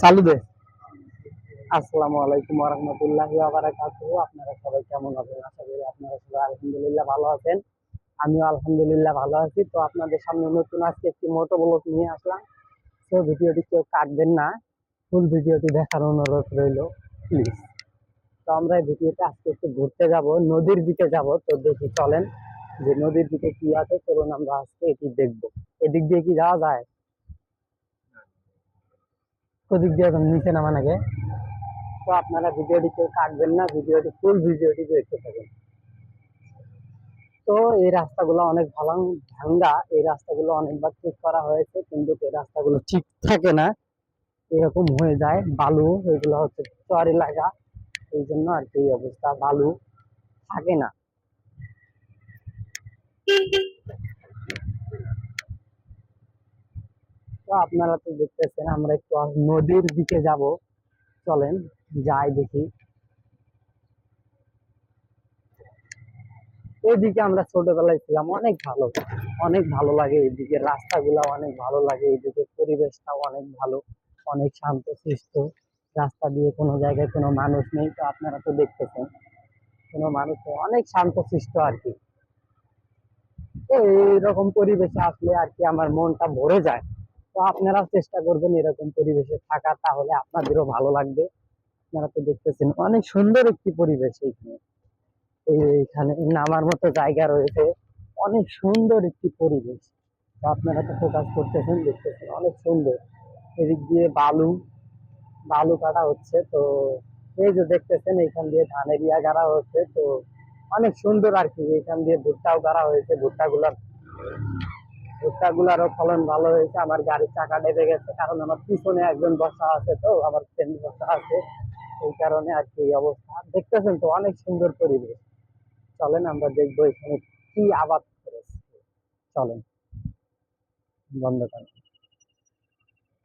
চালু দে। আসসালামু আলাইকুম ওরহমতুল্লাহি ওয়াবারাকাতুহু। আপনারা সবাই কেমন আছেন? আশা করি আপনারা সবাই আলহামদুলিল্লাহ ভালো আছেন। আমিও আলহামদুলিল্লাহ ভালো আছি। তো আপনাদের সামনে নতুন আজকে একটি মোটো ব্লগ নিয়ে আসলাম। তো ভিডিওটি কেউ কাটবেন না। ফুল ভিডিওটি দেখার অনুরোধ রইল, প্লিজ। তো আমরা এই ভিডিওতে আজকে একটু ঘুরতে যাব, নদীর দিকে যাব। তো দেখি, চলেন যে নদীর দিকে কি আছে। চলুন আমরা আজকে এটি দেখব। এদিক দিয়ে কি যাওয়া যায়? ওদিক দিয়ে এখন নিচে নামা নাগে তো আপনারা ভিডিওটি কেউ কাটবেন না, ভিডিওটি ফুল ভিডিওটি দেখতে থাকেন। তো এই রাস্তাগুলো অনেক ভালো ভাঙ্গা, এই রাস্তাগুলো অনেকবার ঠিক করা হয়েছে, কিন্তু এই রাস্তাগুলো ঠিক থাকে না। এরকম হয়ে যায়, বালু, এগুলো হচ্ছে চর এলাকা, এই জন্য আর কি অবস্থা, বালু থাকে না। তো আপনারা তো দেখতেছেন, আমরা একটু নদীর দিকে যাব। চলেন, যাই দেখি। এইদিকে আমরা ছোটবেলায় ছিলাম, অনেক ভালো। অনেক ভালো লাগে এইদিকে রাস্তাগুলো অনেক ভালো লাগে এইদিকে পরিবেশটাও অনেক ভালো, অনেক শান্ত শিষ্ট রাস্তা দিয়ে কোনো জায়গায় কোনো মানুষ নেই, তো আপনারা তো দেখতেছেন। কোনো মানুষ অনেক শান্ত শিষ্ট আর কি। এইরকম পরিবেশে আসলে আর কি আমার মনটা ভরে যায়। তো আপনারাও চেষ্টা করবেন এরকম পরিবেশে থাকা, তাহলে আপনাদেরও ভালো লাগবে। আপনারা তো দেখতেছেন অনেক সুন্দর একটি পরিবেশ এইখানে। এইখানে নামার মতো জায়গা রয়েছে, অনেক সুন্দর একটি পরিবেশ। তো আপনারা তো ফোকাস করতেছেন, দেখতেছেন অনেক সুন্দর। এদিক দিয়ে বালু বালু কাটা হচ্ছে, তো এই যে দেখতেছেন এইখান দিয়ে ধানের ইয়া গাড়া হচ্ছে, তো অনেক সুন্দর আর কি। এখান দিয়ে ভুট্টাও গাড়া হয়েছে, ভুট্টাগুলার ভুট্টাগুলারও ফলন ভালো হয়েছে, আমার গাড়ির চাকা ডেবে গেছে, কারণ আমার পিছনে একজন বসা আছে তো, আমার ফ্রেন্ড বসা আছে, এই কারণে আর কি অবস্থা। দেখতেছেন তো, অনেক সুন্দর পরিবেশ। চলেন, আমরা দেখব এখানে কি আবাদ করেছে। চলেন, বন্ধ করেন।